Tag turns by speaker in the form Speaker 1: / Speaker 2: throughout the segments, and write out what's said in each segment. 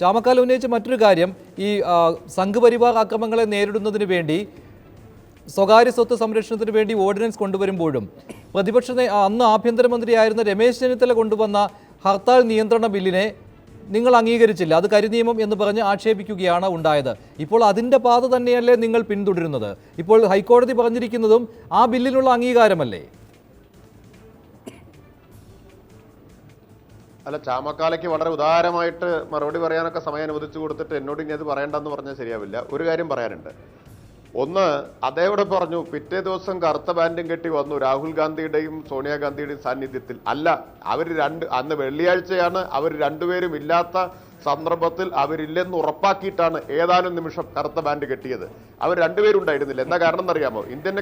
Speaker 1: ചാമക്കാല ഉന്നയിച്ച മറ്റൊരു കാര്യം ഈ സംഘപരിവാർ അക്രമങ്ങളെ നേരിടുന്നതിന് വേണ്ടി സ്വകാര്യ സ്വത്ത് സംരക്ഷണത്തിന് വേണ്ടി ഓർഡിനൻസ് കൊണ്ടുവരുമ്പോഴും പ്രതിപക്ഷ അന്ന് ആഭ്യന്തരമന്ത്രിയായിരുന്ന രമേശ് ചെന്നിത്തല കൊണ്ടുവന്ന ഹർത്താൽ നിയന്ത്രണ ബില്ലിനെ നിങ്ങൾ അംഗീകരിച്ചില്ല. അത് കരിനിയമം എന്ന് പറഞ്ഞ് ആക്ഷേപിക്കുകയാണ് ഉണ്ടായത്. ഇപ്പോൾ അതിന്റെ പാത തന്നെയല്ലേ നിങ്ങൾ പിന്തുടരുന്നത്? ഇപ്പോൾ ഹൈക്കോടതി പറഞ്ഞിരിക്കുന്നതും ആ ബില്ലിനുള്ള അംഗീകാരമല്ലേ?
Speaker 2: അല്ല ചാമക്കാലയ്ക്ക് വളരെ ഉദാരമായിട്ട് മറുപടി പറയാനൊക്കെ സമയം അനുവദിച്ചു കൊടുത്തിട്ട് എന്നോട് ഇനി അത് പറയണ്ടെന്ന് പറഞ്ഞാൽ ശരിയാവില്ല. ഒരു കാര്യം പറയാനുണ്ട്. ഒന്ന് അതേവിടെ പറഞ്ഞു പിറ്റേ ദിവസം കറുത്ത ബാൻഡും കെട്ടി വന്നു. രാഹുൽ ഗാന്ധിയുടെയും സോണിയാഗാന്ധിയുടെയും സാന്നിധ്യത്തിൽ. അല്ല അവർ രണ്ട് അന്ന് വെള്ളിയാഴ്ചയാണ് അവർ രണ്ടുപേരും ഇല്ലാത്ത സന്ദർഭത്തിൽ അവരില്ലെന്ന് ഉറപ്പാക്കിയിട്ടാണ് ഏതാനും നിമിഷം കറുത്ത ബാൻഡ് കെട്ടിയത്. അവർ രണ്ടുപേരും ഉണ്ടായിരുന്നില്ല. എന്താ കാരണം എന്നറിയാമോ ഇന്ത്യൻ.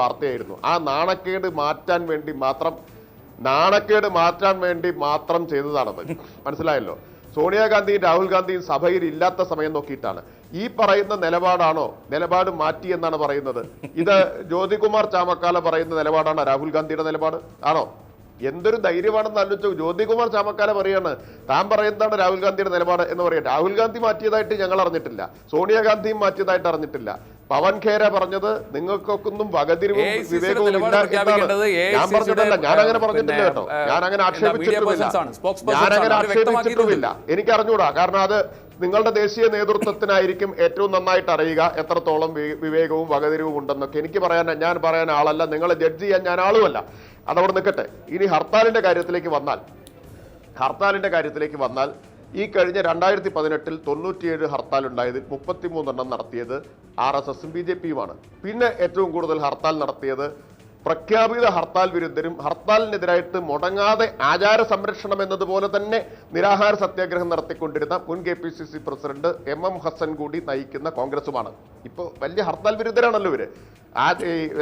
Speaker 2: വാർത്തയായിരുന്നു. ആ നാണക്കേട് മാറ്റാൻ വേണ്ടി മാത്രം നാണക്കേട് മാറ്റാൻ വേണ്ടി മാത്രം ചെയ്തതാണത്. മനസ്സിലായല്ലോ? സോണിയാഗാന്ധിയും രാഹുൽ ഗാന്ധിയും സഭയിൽ ഇല്ലാത്ത സമയം നോക്കിയിട്ടാണ്. ഈ പറയുന്ന നിലപാടാണോ? നിലപാട് മാറ്റി എന്നാണ് പറയുന്നത്. ഇത് ജ്യോതികുമാർ ചാമക്കാല പറയുന്ന നിലപാടാണോ രാഹുൽ ഗാന്ധിയുടെ നിലപാട്. ആണോ? എന്തൊരു ധൈര്യമാണെന്ന് ആലോചിച്ചു. ജ്യോതികുമാർ ചാമക്കാല പറയാണ്. താൻ പറയുന്നതാണ് രാഹുൽ ഗാന്ധിയുടെ നിലപാട് എന്ന് പറയാം രാഹുൽ ഗാന്ധി മാറ്റിയതായിട്ട് ഞങ്ങൾ അറിഞ്ഞിട്ടില്ല. സോണിയാഗാന്ധിയും മാറ്റിയതായിട്ട് അറിഞ്ഞിട്ടില്ല. പവൻ ഖേര പറഞ്ഞത് നിങ്ങൾക്കൊക്കെ ഒന്നും വകതിരിവും വിവേകവും ഇല്ല എന്നാണ് ഞാൻ പറഞ്ഞിട്ടില്ല ഞാൻ അങ്ങനെ പറഞ്ഞിട്ടില്ല കേട്ടോ. ഞാൻ അങ്ങനെ ആക്ഷേപിച്ചിട്ടുമില്ല. ഞാൻ അങ്ങനെ. ആക്ഷേപിച്ചിട്ടുമില്ല. എനിക്ക് അറിഞ്ഞൂടാ കാരണം അത് നിങ്ങളുടെ ദേശീയ നേതൃത്വത്തിനായിരിക്കും ഏറ്റവും നന്നായിട്ട് അറിയുക എത്രത്തോളം വിവേകവും വകതിരിവും ഉണ്ടെന്നൊക്കെ. എനിക്ക് പറയാൻ ഞാൻ പറയാൻ ആളല്ല നിങ്ങളെ ജഡ്ജ് ചെയ്യാൻ ഞാൻ ആളുമല്ല. അതവിടെ നിൽക്കട്ടെ. ഇനി ഹർത്താലിന്റെ കാര്യത്തിലേക്ക് വന്നാൽ ഹർത്താലിന്റെ കാര്യത്തിലേക്ക് വന്നാൽ ഈ കഴിഞ്ഞ രണ്ടായിരത്തി പതിനെട്ടിൽ തൊണ്ണൂറ്റിയേഴ് ഹർത്താൽ ഉണ്ടായതിൽ മുപ്പത്തിമൂന്നെണ്ണം നടത്തിയത് ആർ എസ് എസും ബി ജെ പിയുമാണ്. പിന്നെ ഏറ്റവും കൂടുതൽ ഹർത്താൽ നടത്തിയത് പ്രഖ്യാപിത ഹർത്താൽ വിരുദ്ധരും ഹർത്താലിനെതിരായിട്ട് മുടങ്ങാതെ ആചാര സംരക്ഷണം എന്നതുപോലെ തന്നെ നിരാഹാര സത്യാഗ്രഹം നടത്തിക്കൊണ്ടിരുന്ന മുൻ K P C C president M M Hasan കൂടി നയിക്കുന്ന കോൺഗ്രസുമാണ്. ഇപ്പോൾ വലിയ ഹർത്താൽ വിരുദ്ധരാണല്ലോ ഇവർ. ആ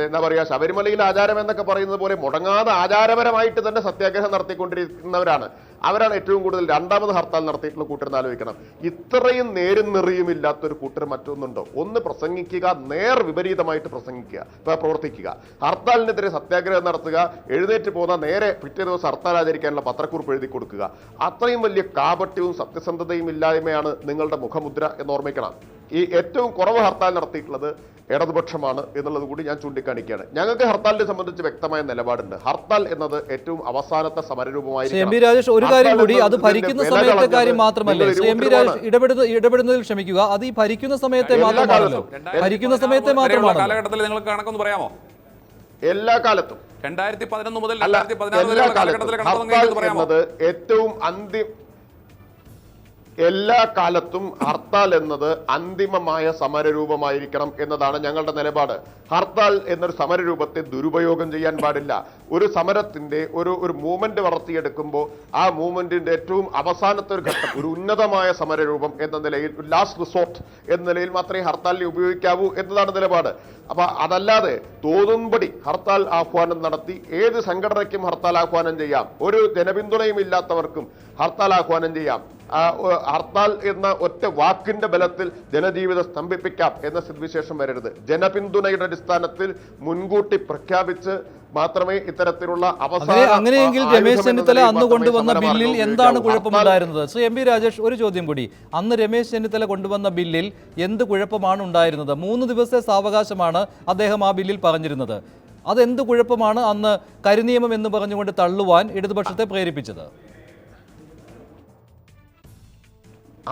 Speaker 2: എന്താ പറയുക ശബരിമലയിൽ ആചാരം എന്നൊക്കെ പറയുന്നത് പോലെ മുടങ്ങാതെ ആചാരപരമായിട്ട് തന്നെ സത്യാഗ്രഹം നടത്തിക്കൊണ്ടിരിക്കുന്നവരാണ്. അവരാണ് ഏറ്റവും കൂടുതൽ രണ്ടാമത് ഹർത്താൽ നടത്തിയിട്ടുള്ള കൂട്ടരെന്ന് ആലോചിക്കണം. ഇത്രയും നേരും നെറിയും ഇല്ലാത്തൊരു കൂട്ടർ മറ്റൊന്നുണ്ടോ? ഒന്ന് പ്രസംഗിക്കുക നേർ വിപരീതമായിട്ട് പ്രസംഗിക്കുക പ്രവർത്തിക്കുക. ഹർത്താലിനെതിരെ സത്യാഗ്രഹം നടത്തുക എഴുന്നേറ്റ് പോകുന്ന നേരെ പിറ്റേ ദിവസം ഹർത്താൽ ആചരിക്കാനുള്ള പത്രക്കുറിപ്പ് എഴുതി കൊടുക്കുക. അത്രയും വലിയ കാപട്യവും സത്യസന്ധതയും ഇല്ലായ്മയാണ് നിങ്ങളുടെ മുഖമുദ്ര എന്ന് ഓർമ്മിക്കണം. ഈ ഏറ്റവും കുറവ് ഹർത്താൽ നടത്തിയിട്ടുള്ളത് ഇടതുപക്ഷമാണ് എന്നുള്ളത് കൂടി ഞാൻ ചൂണ്ടിക്കാണിക്കുകയാണ്. ഞങ്ങൾക്ക് ഹർത്താലിനെ സംബന്ധിച്ച് വ്യക്തമായ നിലപാടുണ്ട്. ഹർത്താൽ എന്നത് ഏറ്റവും അവസാനത്തെ
Speaker 1: ശ്രീ എം പി രാജേഷ് ഒരു കാര്യം കൂടി അത് ഭരിക്കുന്ന സമയത്തെ കാര്യം മാത്രമല്ല? എം പി രാജേഷ് ഇടപെടുന്ന ഇടപെടുന്നതിൽ ക്ഷമിക്കുക. അത് ഈ ഭരിക്കുന്ന സമയത്തെ മാത്രമാണല്ലോ. ഭരിക്കുന്ന സമയത്തെ
Speaker 3: വരെയുള്ള കാലഘട്ടത്തിൽ നിങ്ങൾക്ക് കണക്കൊന്ന് പറയാമോ?
Speaker 2: എല്ലാ കാലത്തും.
Speaker 3: രണ്ടായിരത്തി പതിനൊന്ന് മുതൽ രണ്ടായിരത്തി പതിനാറ് കാലഘട്ടത്തിലെ കണക്കൊന്ന് പറയാമോ?
Speaker 2: ഏറ്റവും അന്തിമ എല്ലാ കാലത്തും ഹർത്താൽ എന്നത് അന്തിമമായ സമരരൂപമായിരിക്കണം എന്നതാണ് ഞങ്ങളുടെ നിലപാട്. ഹർത്താൽ എന്നൊരു സമരരൂപത്തെ ദുരുപയോഗം ചെയ്യാൻ പാടില്ല. ഒരു സമരത്തിന്റെ ഒരു ഒരു മൂവ്മെന്റ് വളർത്തിയെടുക്കുമ്പോൾ ആ മൂവ്മെന്റിന്റെ ഏറ്റവും അവസാനത്തെ ഒരു ഘട്ടം ഒരു ഉന്നതമായ സമരരൂപം എന്ന നിലയിൽ ലാസ്റ്റ് റിസോർട്ട് എന്ന നിലയിൽ മാത്രമേ ഹർത്താലിനെ ഉപയോഗിക്കാവൂ എന്നതാണ് നിലപാട്. അപ്പൊ അതല്ലാതെ തോന്നുംപടി ഹർത്താൽ ആഹ്വാനം നടത്തി ഏത് സംഘടനയ്ക്കും ഹർത്താൽ ആഹ്വാനം ചെയ്യാം. ഒരു ജനപിന്തുണയും ഇല്ലാത്തവർക്കും ഹർത്താൽ ആഹ്വാനം ചെയ്യാം. ഹർത്താൽ എന്ന ഒറ്റ വാക്കിന്റെ ബലത്തിൽ ജനജീവിതം സ്തംഭിപ്പിക്കാം എന്ന സ്ഥിതിവിശേഷം വരരുത്. ജനപിന്തുണയുടെ അടിസ്ഥാനത്തിൽ മുൻകൂട്ടി പ്രഖ്യാപിച്ച് മാത്രമേ ഇത്തരത്തിലുള്ള
Speaker 1: അവസരം അങ്ങനെയെങ്കിൽ രമേശ് ചെന്നിത്തല അന്ന് കൊണ്ടുവന്ന ബില്ലിൽ എന്താണ് കുഴപ്പമുണ്ടായിരുന്നത് ശ്രീ എം പി രാജേഷ് ഒരു ചോദ്യം കൂടി. അന്ന് രമേശ് ചെന്നിത്തല കൊണ്ടുവന്ന ബില്ലിൽ എന്ത് കുഴപ്പമാണ് ഉണ്ടായിരുന്നത്? മൂന്ന് ദിവസത്തെ സാവകാശമാണ് അദ്ദേഹം ആ ബില്ലിൽ പറഞ്ഞിരുന്നത്. അതെന്ത് കുഴപ്പമാണ് അന്ന് കരിനിയമം എന്ന് പറഞ്ഞുകൊണ്ട് തള്ളുവാൻ ഇടതുപക്ഷത്തെ പ്രേരിപ്പിച്ചത്?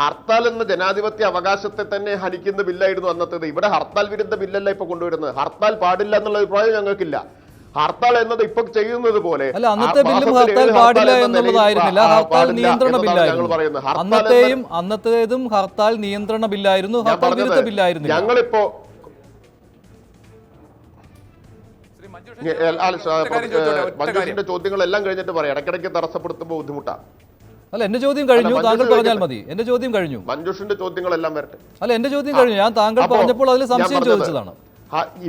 Speaker 2: ഹർത്താൽ എന്ന ജനാധിപത്യ അവകാശത്തെ തന്നെ ഹനിക്കുന്ന ബില്ലായിരുന്നു അന്നത്തേത്. ഇവിടെ ഹർത്താൽ വിരുദ്ധ ബില്ലല്ല ഇപ്പൊ കൊണ്ടുവരുന്നത്. ഹർത്താൽ പാടില്ല എന്നുള്ള അഭിപ്രായം ഞങ്ങൾക്കില്ല. ഹർത്താൽ എന്നത് ഇപ്പൊ ചെയ്യുന്നത് പോലെ ഞങ്ങൾ
Speaker 1: ബില്ലായിരുന്നു.
Speaker 2: പറയുന്നത്.
Speaker 1: അന്നത്തെയും അന്നത്തേതും ഹർത്താൽ നിയന്ത്രണ ബില്ലായിരുന്നു. ഹർത്താൽ വിരുദ്ധ ബില്ലായിരുന്നു
Speaker 2: ഞങ്ങളിപ്പോ. മഞ്ജുഷിന്റെ ചോദ്യങ്ങളെല്ലാം കഴിഞ്ഞിട്ട് പറയാം. ഇടയ്ക്കിടയ്ക്ക് തടസ്സപ്പെടുത്തുമ്പോൾ ബുദ്ധിമുട്ടാ.
Speaker 1: അല്ല എന്റെ ചോദ്യം കഴിഞ്ഞു. താങ്കൾ പറഞ്ഞാൽ മതി. എന്റെ ചോദ്യം കഴിഞ്ഞു.
Speaker 2: മഞ്ജുഷിന്റെ ചോദ്യങ്ങളെല്ലാം വരട്ടെ.
Speaker 1: അല്ല എന്റെ ചോദ്യം കഴിഞ്ഞു. ഞാൻ താങ്കൾ പറഞ്ഞപ്പോൾ അതിൽ സംശയം ചോദിച്ചതാണ്.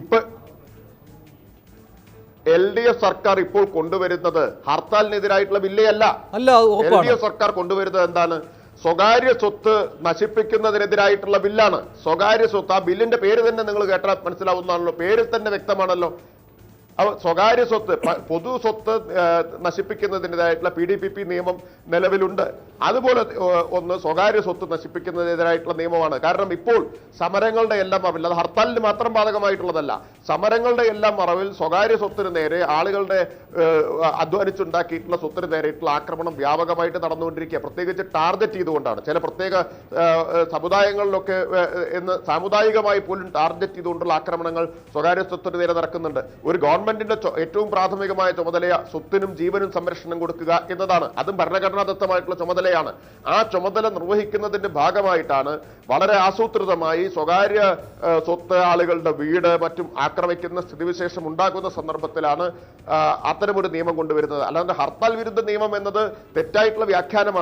Speaker 2: ഇപ്പൊ എൽ ഡി എഫ് സർക്കാർ ഇപ്പോൾ കൊണ്ടുവരുന്നത് ഹർത്താലിനെതിരായിട്ടുള്ള ബില്ലേ അല്ല എൽ ഡി എഫ് സർക്കാർ കൊണ്ടുവരുന്നത് എന്താണ്? സ്വകാര്യ സ്വത്ത് നശിപ്പിക്കുന്നതിനെതിരായിട്ടുള്ള ബില്ലാണ്. സ്വകാര്യ സ്വത്ത് ആ ബില്ലിന്റെ പേര് തന്നെ നിങ്ങൾ കേട്ടാൽ മനസ്സിലാവുന്നതാണല്ലോ. പേര് തന്നെ വ്യക്തമാണല്ലോ. സ്വകാര്യ സ്വത്ത് പൊതു സ്വത്ത് നശിപ്പിക്കുന്നതിനെതിരായിട്ടുള്ള പി ഡി പി പി നിയമം നിലവിലുണ്ട്. അതുപോലെ ഒന്ന് സ്വകാര്യ സ്വത്ത് നശിപ്പിക്കുന്നതിനെതിരായിട്ടുള്ള നിയമമാണ്. കാരണം ഇപ്പോൾ സമരങ്ങളുടെ എല്ലാം മറവിൽ അത് ഹർത്താലിന് മാത്രം ബാധകമായിട്ടുള്ളതല്ല. സമരങ്ങളുടെ എല്ലാം മറവിൽ സ്വകാര്യ സ്വത്തിന് നേരെ ആളുകളുടെ അധ്വാനിച്ചുണ്ടാക്കിയിട്ടുള്ള സ്വത്തിന് നേരെയിട്ടുള്ള ആക്രമണം വ്യാപകമായിട്ട് നടന്നുകൊണ്ടിരിക്കുക. പ്രത്യേകിച്ച് ടാർഗറ്റ് ചെയ്തുകൊണ്ടാണ്. ചില പ്രത്യേക സമുദായങ്ങളിലൊക്കെ എന്ന് സാമുദായികമായി പോലും ടാർഗറ്റ് ചെയ്തുകൊണ്ടുള്ള ആക്രമണങ്ങൾ സ്വകാര്യ സ്വത്തിന് നേരെ നടക്കുന്നുണ്ട്. ഒരു ഗവൺമെന്റിന്റെ ഏറ്റവും പ്രാഥമികമായ ചുമതലയ സ്വത്തിനും ജീവനും സംരക്ഷണം കൊടുക്കുക എന്നതാണ്. അതും ഭരണഘടനാദത്തമായിട്ടുള്ള ചുമതലയാണ്. ആ ചുമതല നിർവഹിക്കുന്നതിന്റെ ഭാഗമായിട്ടാണ് വളരെ ആസൂത്രിതമായി സ്വകാര്യ സ്വത്ത് ആളുകളുടെ വീട് മറ്റും ആക്രമിക്കുന്ന സ്ഥിതിവിശേഷം ഉണ്ടാകുന്ന സന്ദർഭത്തിലാണ് അത്തരമൊരു നിയമം കൊണ്ടുവരുന്നത്. അല്ലാതെ ഹർത്താൽ വിരുദ്ധ നിയമം എന്നത് തെറ്റായിട്ടുള്ള വ്യാഖ്യാനമാണ്.